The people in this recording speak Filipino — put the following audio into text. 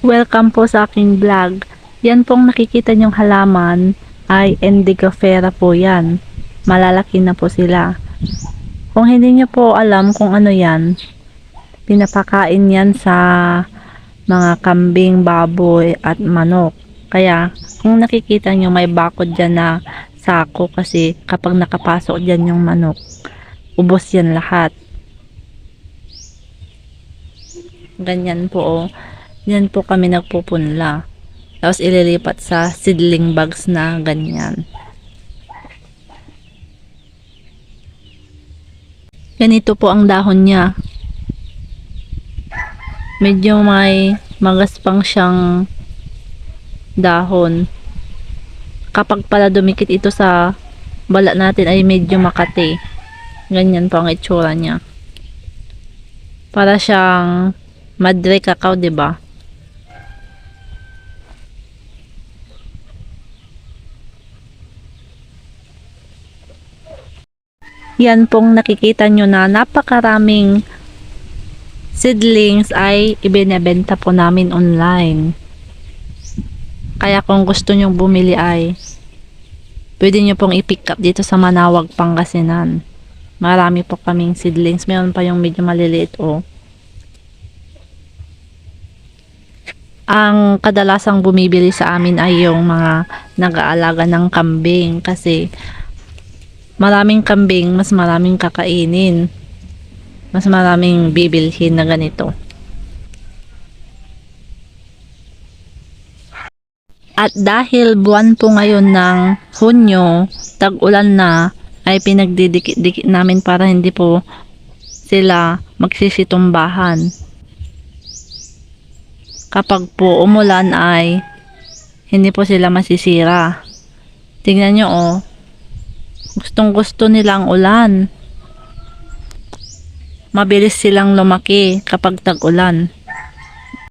Welcome po sa aking vlog. Yan pong nakikita nyong halaman ay Indigofera po yan. Malalaki na po sila. Kung hindi nyo po alam kung ano yan, pinapakain yan sa mga kambing, baboy at manok. Kaya kung nakikita nyo may bakod dyan na sako kasi kapag nakapasok dyan yung manok, ubos yan lahat. Ganyan po oh. Yan po kami nagpupunla. Tapos ililipat sa seedling bags na ganyan. Ganito po ang dahon niya. Medyo may magaspang siyang dahon. Kapag pala dumikit ito sa balat natin ay medyo makati. Ganyan po ang itsura niya. Para siyang madre cacao, 'di ba? Yan pong nakikita nyo na napakaraming seedlings ay ibinebenta po namin online. Kaya kung gusto nyong bumili ay pwede nyo pong i-pick up dito sa Manawag, Pangasinan. Marami po kaming seedlings. Meron pa yung medyo maliliit oh. Ang kadalasang bumibili sa amin ay yung mga nag-aalaga ng kambing kasi maraming kambing, mas maraming kakainin. Mas maraming bibilhin na ganito. At dahil buwan po ngayon ng Hunyo, tag-ulan na, ay pinagdidikit-dikit namin para hindi po sila magsisitumbahan. Kapag po umulan ay hindi po sila masisira. Tingnan nyo oh, gustong gusto nilang ulan. Mabilis silang lumaki kapag tag-ulan.